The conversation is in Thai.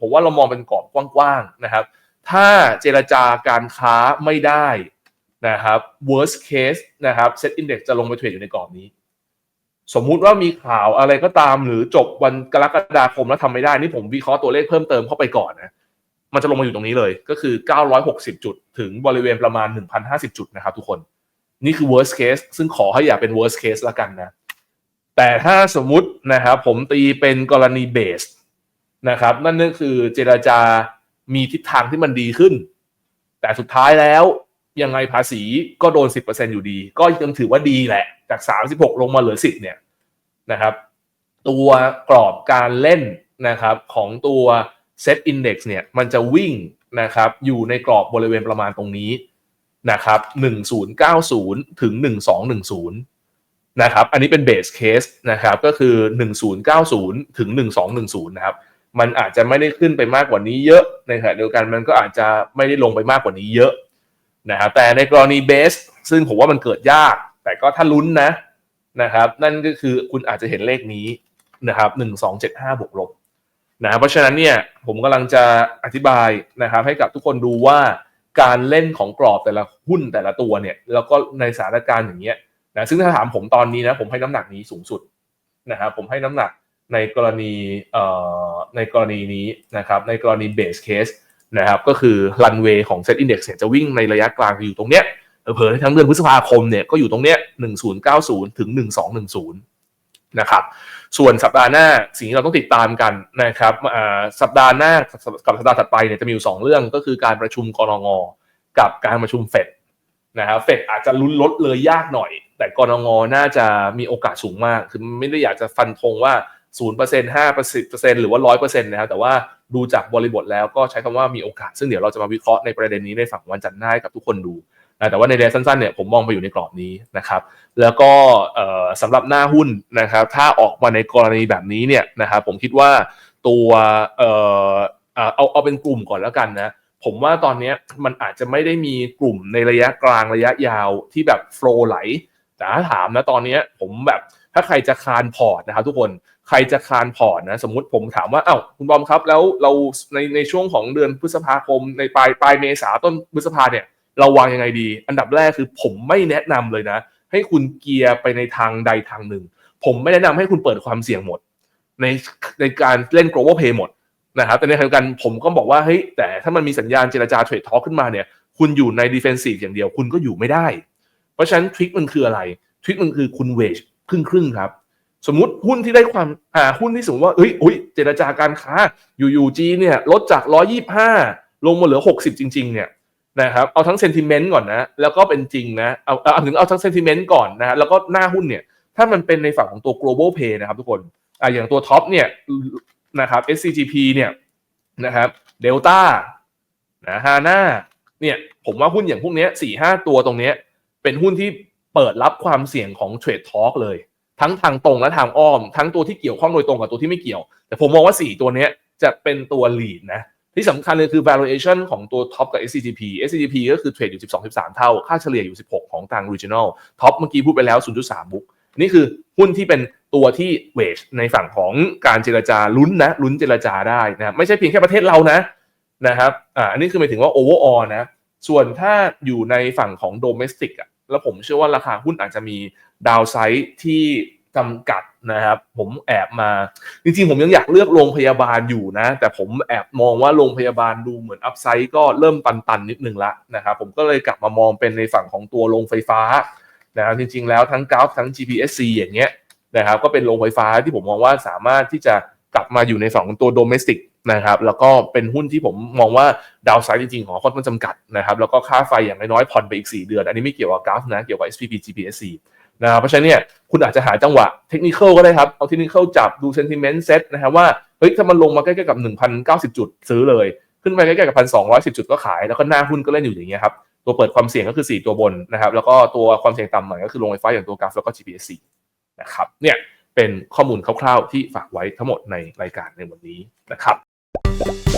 ผมว่าเรามองเป็นกรอบกว้างๆนะครับ ถ้าเจรจาการค้าไม่ได้นะครับ worst case นะครับ set index จะลงไปเทรดอยู่ในกรอบนี้ สมมุติว่ามีข่าวอะไรก็ตามหรือจบวันกรกฎาคมแล้วทำไม่ได้ นี่ผมวิเคราะห์ตัวเลขเพิ่มเติมเข้าไปก่อนนะมันจะลงมาอยู่ตรงนี้เลย ก็คือ 960 จุด ถึงบริเวณประมาณ 1,050 จุดนะครับทุกคน นี่คือ worst case ซึ่งขอให้อย่าเป็น worst case ละกันนะ แต่ถ้าสมมุตินะครับผมตีเป็นกรณี base นะครับ นั่นก็คือเจรจามีทิศทางที่มันดีขึ้น แต่สุดท้ายแล้วยังไงภาษีก็โดน 10%อยู่ดี ก็ยังถือว่าดีแหละ จาก 36 ลงมาเหลือ 10 เนี่ยนะครับ ตัวกรอบการเล่นนะครับของตัว Set Index เนี่ยมันจะวิ่งนะครับอยู่ในกรอบบริเวณประมาณตรงนี้นะครับ1090 ถึง 1210 นะครับ อันนี้เป็น base case นะครับ ก็คือ 1090 ถึง 1210 นะครับ มันอาจจะไม่ได้ขึ้นไปมากกว่านี้เยอะ ในขณะเดียวกันมันก็อาจจะไม่ได้ลงไปมากกว่านี้เยอะนะครับแต่ในกรณีเบส ซึ่งผมว่ามันเกิดยาก แต่ก็ถ้าลุ้นนะนะครับ นั่นก็คือคุณอาจจะเห็นเลขนี้นะครับหนึ่งสองเจ็ดห้าบวกลบนะเพราะฉะนั้นเนี่ยผมกำลังจะอธิบายนะครับให้กับทุกคนดูว่าการเล่นของกรอบแต่ละหุ้นแต่ละตัวเนี่ยแล้วก็ในสถานการณ์อย่างเงี้ยนะซึ่งถ้าถามผมตอนนี้นะผมให้น้ำหนักนี้สูงสุดนะครับผมให้น้ำหนัก ในกรณีเอ่อในกรณีนี้นะครับในกรณีเบสเคสนะครับก็คือรันเวย์ของ Set Index เนี่ยจะวิ่งในระยะกลางอยู่ตรงเนี้ยเผลอทั้งเดือนพฤษภาคมเนี่ยก็อยู่ตรงเนี้ย1090 ถึง 1210 นะครับ ส่วนสัปดาห์หน้าสิ่งที่เราต้องติดตามกันนะครับสัปดาห์หน้ากับสัปดาห์ถัดไปเนี่ยจะมีอยู่ 2 เรื่องก็คือการประชุมกรงงกับการประชุมเฟดนะครับเฟดอาจจะลุ้นลดเลยยากหน่อย แต่กรงงน่าจะมีโอกาสสูงมาก คือไม่ได้อยากจะฟันธงว่า 0% 5%หรือว่า 100%นะครับแต่ว่าดูจากบริบทแล้วก็ใช้คำว่ามีโอกาส ซึ่งเดี๋ยวเราจะมาวิเคราะห์ในประเด็นนี้ในฝั่งวันจันทร์หน้าให้กับทุกคนดูนะแต่ว่าในระยะสั้นๆเนี่ยผมมองไปอยู่ในกรอบนี้นะครับแล้วก็สำหรับหน้าหุ้นนะครับถ้าออกมาในกรณีแบบนี้เนี่ยนะครับผมคิดว่าตัวเออเอาเอาเป็นกลุ่มก่อนแล้วกันนะผมว่าตอนนี้มันอาจจะไม่ได้มีกลุ่มในระยะกลางระยะยาวที่แบบโฟล์ไหล แต่ถ้าถามนะตอนนี้ผมแบบถ้าใครจะคานพอร์ตนะครับทุกคนใครจะคานพอร์ตนะสมมติผมถามว่าเอา้าคุณบอมครับ แล้วเราในในช่วงของเดือนพฤษภาคมในปลายปลายเมษาต้นพฤษภาเนี่ยเราวางยังไงดี อันดับแรกคือผมไม่แนะนำเลยนะ ให้คุณเกียร์ไปในทางใดทางหนึ่ง ผมไม่แนะนำให้คุณเปิดความเสี่ยงหมด ในในการเล่น global pay หมดนะครับแต่ในขณะเดียวกันผมก็บอกว่าเฮ้ยแต่ถ้ามันมีสัญญาณเจรจาเทรดทอขึ้นมาเนี่ยคุณอยู่ใน defensive อย่างเดียวคุณก็อยู่ไม่ได้ ราะฉะนั้นทริคมันคืออะไรทริคมันคือคุณเวชครึ่งครึ่งครับ สมมติหุ้นที่ได้ความอ่าหุ้นที่สมมติว่าเอ้ยอุ้ยเจรจาการค้าอยู่ๆจีเนี่ยลดจาก125ลงมาเหลือ60จริง ๆ เนี่ยนะครับเอาทั้งเซนติเมนต์ก่อนนะ แล้วก็เป็นจริงนะเอาเอาถึงเอาทั้งเซนติเมนต์ก่อนนะแล้วก็หน้าหุ้นเนี่ย ถ้ามันเป็นในฝั่งของตัว global pay นะครับทุกคนอ่าอย่างตัวท็อปเนี่ยนะครับ SCGP เนี่ยนะครับเดลต้านะฮาน่าเนี่ยผมว่าหุ้นอย่างพวกนี้สี่ห้าตัวตรงเนี้ย เป็นหุ้นที่เปิดรับความเสี่ยงของเทรดทอล์กเลย ทั้งทางตรงและทางอ้อม ทั้งตัวที่เกี่ยวข้องโดยตรงกับตัวที่ไม่เกี่ยว แต่ผมมองว่า 4 ตัวนี้จะเป็นตัว lead นะที่สำคัญเลยคือ valuation ของตัว top กับ SCGP SCGP ก็คือเทรดอยู่ 12-13 เท่า ค่าเฉลี่ยอยู่ 16 ของทาง regional top เมื่อกี้พูดไปแล้ว 0.3 บุ๊กนี่คือหุ้นที่เป็นตัวที่เวชในฝั่งของการเจรจาลุ้นนะลุ้นเจรจาได้นะไม่ใช่เพียงแค่ประเทศเรานะนะครับอ่าอันนี้คือหมายถึงว่า overall นะส่วนถ้าอยู่ในฝั่งของ domestic อะ แล้วผมเชื่อว่าราคาหุ้นอาจจะมีดาวไซด์ที่จำกัดนะครับ ผมแอบมา จริงๆ ผมยังอยากเลือกโรงพยาบาลอยู่นะ แต่ผมแอบมองว่าโรงพยาบาลดูเหมือนอัพไซด์ก็เริ่มตันๆนิดนึงละนะครับ ผมก็เลยกลับมามองเป็นในฝั่งของตัวโรงไฟฟ้านะครับจริง ๆ แล้วทั้งกราฟทั้ง GPSC อย่างเงี้ยนะครับก็เป็นโรงไฟฟ้าที่ผมมองว่าสามารถที่จะกลับมาอยู่ในฝั่งของตัวโดเมสติก นะครับแล้วก็เป็นหุ้นที่ผมมองว่าดาวไซด์จริงๆ ของค่อนข้างจำกัดนะครับแล้วก็ค่าไฟอย่างน้อยๆผ่อนไปอีก 4 เดือน อันนี้ไม่เกี่ยวกับกราฟนะเกี่ยวกับ SPP GPSC นะเพราะฉะนั้นเนี่ยคุณอาจจะหาจังหวะเทคนิคก็ได้ครับ เอาเทคนิคจับดูเซนติเมนต์เซตนะครับว่าเฮ้ยถ้ามันลงมาใกล้ๆกับ 1,090 จุดซื้อเลย ขึ้นไปใกล้ๆกับ 1,210 จุดก็ขาย แล้วก็หน้าหุ้นก็เล่นอยู่อย่างเงี้ยครับตัวเปิดความเสี่ยงก็คือ 4 ตัวบนนะครับแล้วก็ตัวความเสี่ยงต่ำหน่อยก็คือลงไฟฟ้าอย่างตัวกราฟแล้วก็ GPSC นะครับเนี่ยเป็นข้อมูลคร่าวๆ ที่ฝากไว้ทั้งหมดในรายการในวันนี้นะครับ you